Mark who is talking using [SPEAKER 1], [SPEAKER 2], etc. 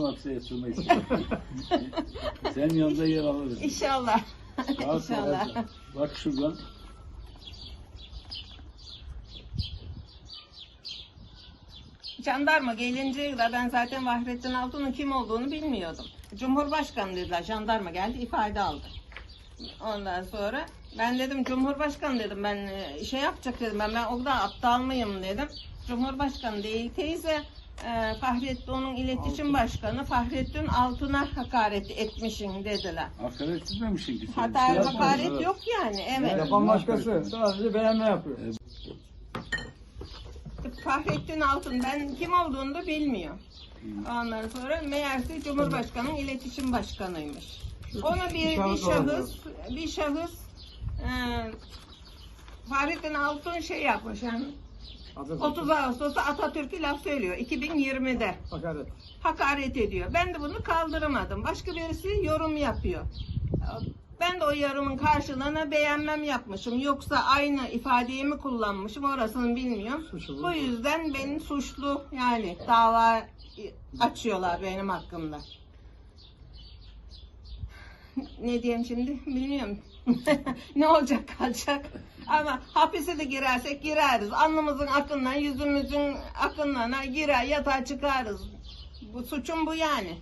[SPEAKER 1] hapse yatırma istiyorum. Senin yanında yer alırız.
[SPEAKER 2] İnşallah.
[SPEAKER 1] Sağ
[SPEAKER 2] İnşallah.
[SPEAKER 1] sağ. Bak şuradan.
[SPEAKER 2] Jandarma gelinceye kadar ben zaten Fahrettin Altun'un kim olduğunu bilmiyordum. Cumhurbaşkanı dediler. Jandarma geldi ifade aldı. Ondan sonra ben dedim Cumhurbaşkanı dedim ben e, şey yapacak dedim ben, ben o kadar aptal mıyım dedim. Cumhurbaşkanı değil teyze e, Fahrettin onun iletişim başkanı Fahrettin Altun'a hakaret etmişsin dediler.
[SPEAKER 1] Hakaret etmemişsin ki. sen.
[SPEAKER 2] Hata
[SPEAKER 1] Şey
[SPEAKER 2] hakaret yok yani evet.
[SPEAKER 3] Yapan başkası. Sadece beğenme yapıyor.
[SPEAKER 2] Fahrettin Altun ben kim olduğunu da bilmiyor. Ondan sonra meğerse Cumhurbaşkanı'nın iletişim başkanıymış. Onu bir, bir
[SPEAKER 3] şahıs
[SPEAKER 2] şahıs, bir şahıs e, Fahrettin Altun şey yapmış yani 30 Ağustos'ta Atatürk'ü laf söylüyor 2020'de
[SPEAKER 3] Hakaret.
[SPEAKER 2] hakaret ediyor. Ben de bunu kaldıramadım. Başka birisi yorum yapıyor. Ben de o yorumun karşılığına beğenmem yapmışım. Yoksa aynı ifadeyi mi kullanmışım orasını bilmiyorum.
[SPEAKER 3] Suçlu.
[SPEAKER 2] Bu yüzden beni suçlu yani dava açıyorlar benim hakkımda. Ne diyeyim şimdi bilmiyorum. ne olacak kalacak. Ama hapise de girersek gireriz. Alnımızın akından, yüzümüzün akından girer yatağa çıkarız. Bu suçum bu yani.